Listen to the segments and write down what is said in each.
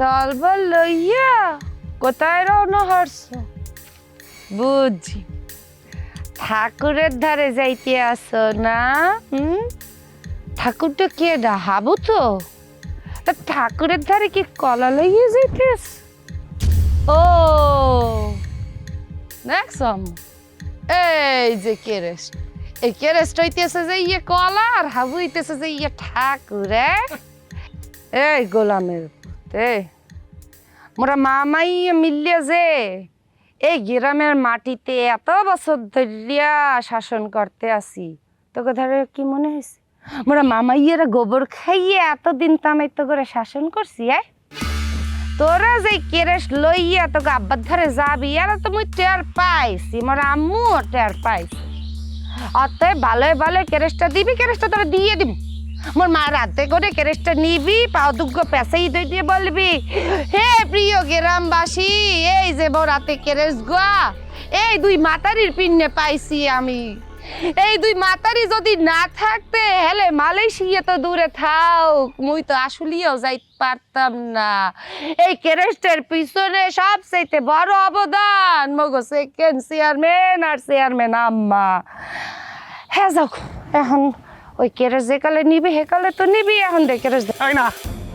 দলবল লইয়া কোথায় রওনা হরছ? বুঝছি ঠাকুরের ধারে যাইতে আসো না, হুম? ঠাকুরটা কে ডা হাবু তো? ঠাকুরের ধারে কি কলা লইয়ে যাইতেস ও নেক্সম এই যে কেরেস্ট এই কেরেস্ট হইতেছে যে ইয়ে কলা আর হাবু হইতেছে যে ইয়ে ঠাকুর এই গোলামের মোরা মামাই মিললে যে, এই গ্রামের মাটিতে এত বছর ধরিয়া শাসন করতে আসি, তোকে ধরে কি মনে হয়েছে মোরা মামাইয়েরা গোবর খাইয়ে এতদিন তামাই তো করে শাসন করছি, আয়। তোরা যে কেরেস লইয়া তোকে আব্বার ধারে যাবি আর তো মুই টের পাইছি, মোর আম্মু টের পাইছি। অতএব ভালোই ভালো কেরেসটা দিবি, কেরেসটা তোরা দিয়ে দিব। মোর মা রাতে করে কেরেসটা নিবি পাও দুগ্গ পেঁচাই দই দিয়ে বলবি, হে প্রিয় গ্রামবাসী, এই যে মোর রাতে কেরেস গোয়া, এই দুই মাতারির পিন্নে পাইছি আমি। এই দুই মাতারি যদি না থাকতে, হেলে মালয়েশিয়া তো দূরে থাক মুই তো আসলিও যাইতে পারতাম না। এই কেরেস্টের পিছনে সবচাইতে বড় অবদান মগো সেকেন্ড চেয়ারম্যান আর চেয়ারম্যান আম্মা। হ্যাঁ যাও, এখন ওই কেরেস যে কালে নিবি হে কালে তো নিবি এখন দে কেরেস দে। তাই না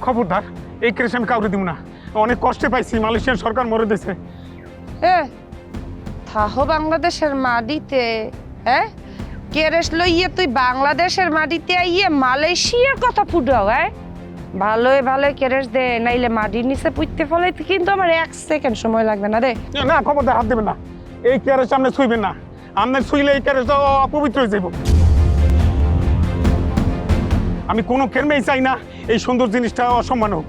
খবরদার এই কেস আমি কাউকে দিব না। অনেক কষ্টে পাইছি মালয়েশিয়ান সরকার মরে দিয়েছে। এ থাহো বাংলাদেশের মাটিতে হ্যাঁ কেরেস লইয়ে তুই বাংলাদেশের মাটিতে আইয়ে মালয়েশিয়ার কথা ফুটাও হ্যাঁ ভালোই ভালোই কেরেস দে নাইলে মাটির নিচে পুঁততে ফলাইতে কিন্তু আমার এক সেকেন্ড সময় লাগবে না রে না খবরদার হাত দেবেন না। এই ক্যারেজ সামনে ছুইবেন না। আপনার ছুইলে এই ক্যারেজ অপবিত্র হয়ে যাব আমি কোনো কেরমেই চাই না। এই সুন্দর জিনিসটা অসম্মান হোক।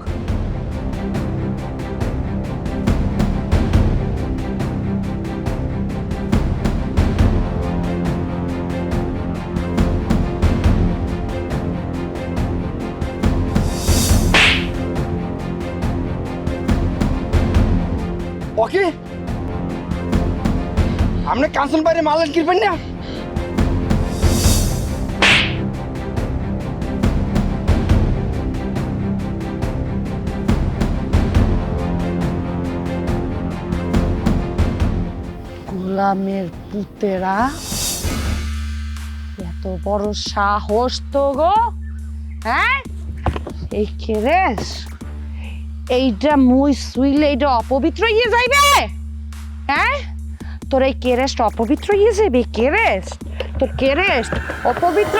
ওকে? আপনি কাঞ্চন বাইরে মালেন কিনবেন না? গোলামের পুতেরা। এত বড় সাহস তো গো হ্যাঁ? এই কেরেস এইটা মুই সুইলে এইটা অপবিত্র ইয়ে যাইবে? হ্যাঁ? তোর এই কেরেস্ট অপবিত্র ইয়ে যাবে কেরেস্ট তোর কেরেস্ট অপবিত্র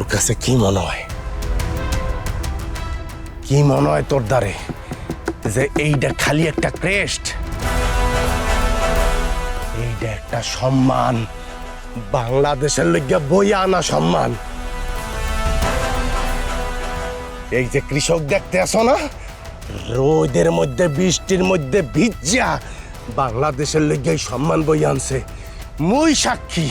তোর কাছে কি মনে হয়? কি মনে হয় তোর দ্বারে? যে এইটা খালি একটা ক্রেস্ট এইটা একটা সম্মান, বাংলাদেশের লইগা বইয়া আনা সম্মান। এই যে কৃষক দেখতে আসো না, রোদের মধ্যে, বৃষ্টির মধ্যে ভিজা বাংলাদেশের লইগে সম্মান বই আনছে। মুই সাক্ষী।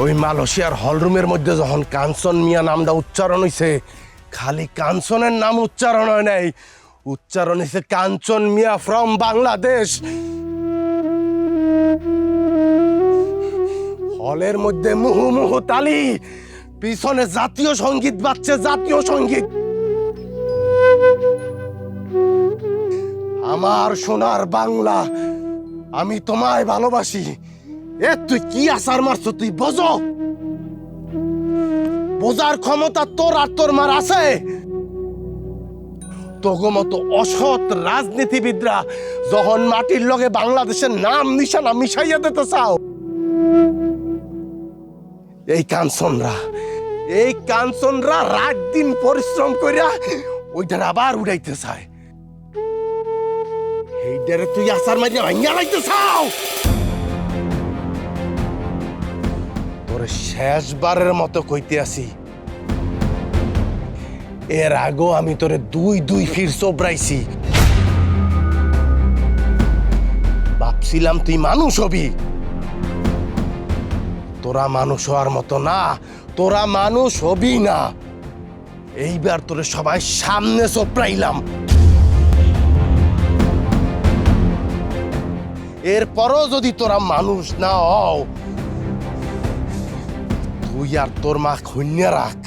ওই মালয়েশিয়ার হলরুমের মধ্যে যখন কাঞ্চন মিয়া নামটা উচ্চারণ হইছে, খালি কাঞ্চনের নাম উচ্চারণ হয় নাই। উচ্চারণ হয়েছে কাঞ্চন মিয়া ফ্রম বাংলাদেশ। হলের মধ্যে মুহু মুহু তালি, পিছনে জাতীয় সংগীত বাজছে জাতীয় সংগীত। আমার সোনার বাংলা, আমি তোমায় ভালোবাসি। এ, তুই কি আসার মারছ? তুই বোঝো। বোঝার ক্ষমতা তোর আর তোর মার আছে। তোগো অসৎ রাজনীতিবিদরা যখন মাটির লগে বাংলাদেশের নাম নিশানা মিশাইয়া দিতে চাও, এই কাঞ্চনরা এই কাঞ্চনরা রাত দিন পরিশ্রম করিয়া ওইটার আবার উড়াইতে চায়। এইটারে তুই আসার মাঝে ভাঙ্গা লাইতে চাও। তোরে শেষবারের মতো কইতে আসি, এর আগেও আমি তোরে দুই দুই ফির চোবরাইছি ভাবছিলাম তুই মানুষ হবি। তোরা মানুষ হওয়ার মতো না, তোরা মানুষ হবি না। এইবার তোরে সবাই সামনে চোপড়াইলাম। এরপরও যদি তোরা মানুষ না হও আর তোর মা খুন্যা রাখ।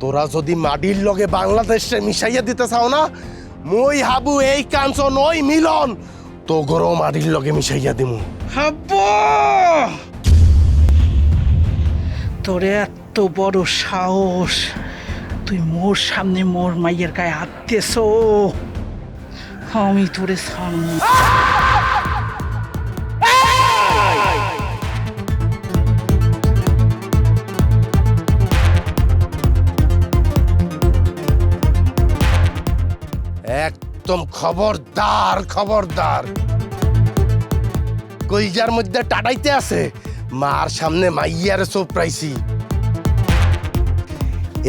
তোরা যদি মাটির লগে বাংলাদেশে মিশাইয়া দিতে চাও না মই হাবু এই কাঞ্চন ওই মিলন তো গরো মাটির লগে মিশাইয়া দিমু। হাব্বা! তোরে এত বড় সাহস তুই মোর সামনে মোর মাইয়ের গায়ে হাত দিয়েছ। আমি তোরে ছাড়ব একদম খবরদার খবরদার। কইজার মধ্যে টাটাইতে আছে, মার সামনে মাইয়ারে চোপড়াইছি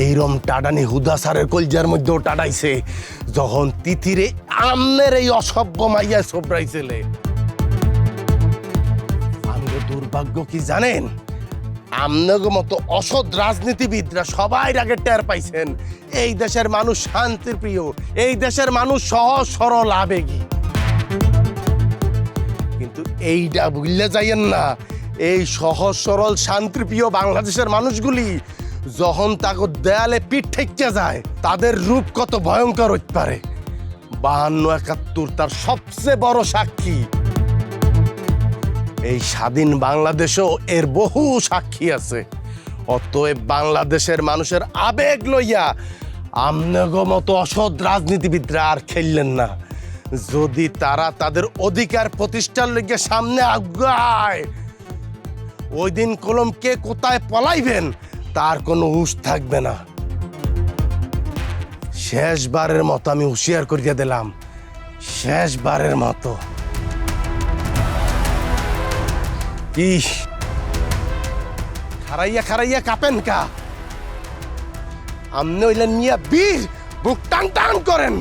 এইরম টাডানি হুদা সারের কলজার মধ্যেও টাডাইছে, যখন তিথিরে আমনের এই অসভ্য মাইয়া চোপড়াইছিলে আমগো দুর্ভাগ্য কি জানেন? আমনগো মতো অসৎ রাজনীতিবিদরা সবাই আগে টের পাইছেন। এই দেশের মানুষ শান্তির প্রিয়, এই দেশের মানুষ সহজ সরল আবেগী। কিন্তু এইটা ভুললে যাইয়েন না, এই সহজ সরল শান্তিপ্রিয় বাংলাদেশের মানুষগুলি যখন তাকে দেয়ালে পিঠ ঠেকে যায়, তাদের রূপ কত ভয়ঙ্কর হইতে পারে। বাহান্ন একাত্তর তার সবচেয়ে বড় সাক্ষী। এই স্বাধীন বাংলাদেশও এর বহু সাক্ষী আছে। অতএব বাংলাদেশের মানুষের আবেগ লইয়া আমনগ মতো অসৎ রাজনীতিবিদরা আর খেললেন না। যদি তারা তাদের অধিকার প্রতিষ্ঠার লইগে সামনে আগায় ওই দিন কলম কে কোথায় পলাইবেন তার কোনো হুঁশ থাকবে না। শেষবারের মতো আমি হুঁশিয়ার করিয়া দিলাম, শেষবারের মতো। কি খারাইয়া খারাইয়া কাপেন কা। আমনে হইলেন মিয়া বীর বুক টান টান করেন।